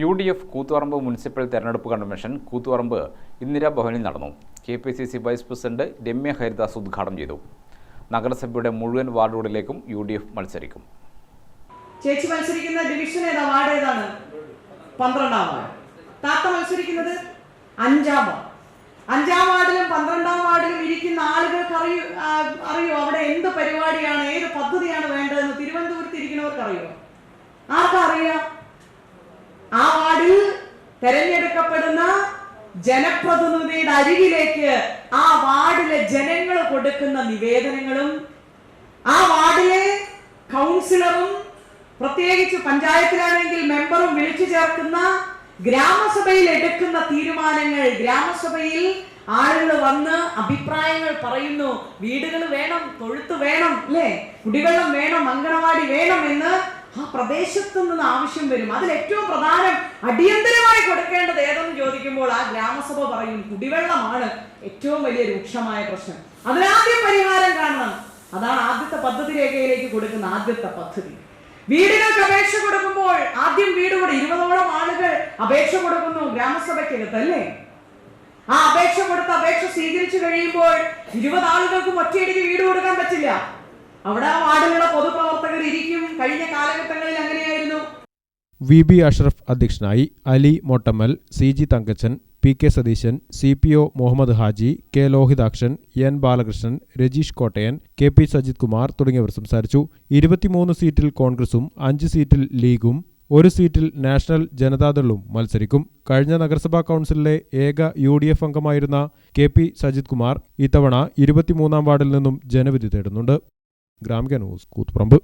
U D F Koothuparamba municipal തെരഞ്ഞെടുപ്പ് convention Koothuparamba Indira ഭവനിൽ നടന്നു. K P C C vice president Ramya Haridas ഉദ്ഘാടനം ചെയ്തു. നഗരസഭയുടെ മുഴുവൻ വാർഡുകളിലേക്കും യു ഡി എഫ് മത്സരിക്കും. ചേച്ചി മത്സരിക്കുന്ന ഡിവിഷൻ ഏതാ? വാർഡ് ഏതാണ്? പന്ത്രണ്ടാം വാർഡ് താത്ത മത്സരിക്കുന്നത് അഞ്ചാം വാർഡ്. അഞ്ചാം വാർഡിലും പന്ത്രണ്ടാം വാർഡിലും ഇരിക്കുന്ന ആളുകൾക്ക് അറിയൂ അറിയോ? അവിടെ എന്ത് പരിപാടിയാണ് ഏത് പദ്ധതിയാണ് വേണ്ടതെന്ന് തിരുവനന്തപുരത്ത് ഇരിക്കുന്നവർക്ക് അറിയോ? ആർക്കാ അറിയാം? ആ വാർഡിൽ തെരഞ്ഞെടുക്കപ്പെടുന്ന ജനപ്രതിനിധിയുടെ അരികിലേക്ക് ആ വാർഡിലെ ജനങ്ങൾ കൊടുക്കുന്ന നിവേദനങ്ങളും ആ വാർഡിലെ കൗൺസിലറും പ്രത്യേകിച്ച് പഞ്ചായത്തിലാണെങ്കിൽ മെമ്പറും വിളിച്ചു ചേർക്കുന്ന ഗ്രാമസഭയിൽ എടുക്കുന്ന തീരുമാനങ്ങൾ ഗ്രാമസഭയിൽ ആളുകൾ വന്ന് അഭിപ്രായങ്ങൾ പറയുന്നു. വീടുകൾ വേണം തൊഴുത്ത് വേണം അല്ലേ? കുടിവെള്ളം വേണം അങ്കണവാടി വേണം എന്ന് ആ പ്രദേശത്തു നിന്ന് ആവശ്യം വരും. അതിൽ ഏറ്റവും പ്രധാനം അടിയന്തരമായി കൊടുക്കേണ്ടത് ഏതെന്ന് ചോദിക്കുമ്പോൾ ആ ഗ്രാമസഭ പറയും കുടിവെള്ളമാണ് ഏറ്റവും വലിയ രൂക്ഷമായ പ്രശ്നം. അതിനാദ്യം പരിഹാരം കാണണം. അതാണ് ആദ്യത്തെ പദ്ധതി രേഖയിലേക്ക് കൊടുക്കുന്ന ആദ്യത്തെ പദ്ധതി. വീടുകൾക്ക് അപേക്ഷ കൊടുക്കുമ്പോൾ ആദ്യം വീട് കൂടെ ഇരുപതോളം ആളുകൾ അപേക്ഷ കൊടുക്കുന്നു ഗ്രാമസഭയ്ക്കകത്ത് അല്ലേ? ആ അപേക്ഷ കൊടുത്ത അപേക്ഷ സ്വീകരിച്ചു കഴിയുമ്പോൾ ഇരുപത് ആളുകൾക്കും ഒറ്റയടിക്ക് വീട് കൊടുക്കാൻ പറ്റില്ല. അവിടെ ആ വാർഡിലുള്ള വി ബി അഷ്റഫ് അധ്യക്ഷനായി Ali Mottammal C G Thankachan P K Satheesan C P O Muhammed Haji K Lohithakshan N Balakrishnan Rajeesh Kottayan K P Sajith Kumar തുടങ്ങിയവർ സംസാരിച്ചു. ഇരുപത്തിമൂന്ന് സീറ്റിൽ കോൺഗ്രസും അഞ്ച് സീറ്റിൽ ലീഗും ഒരു സീറ്റിൽ നാഷണൽ ജനതാദളും മത്സരിക്കും. കഴിഞ്ഞ നഗരസഭാ കൗൺസിലിലെ ഏക യു ഡി എഫ് അംഗമായിരുന്ന കെ പി സജിത് കുമാർ ഇത്തവണ ഇരുപത്തിമൂന്നാം വാർഡിൽ നിന്നും ജനവിധി തേടുന്നുണ്ട്. ഗ്രാമിക ന്യൂസ് കൂത്തുപറമ്പ്.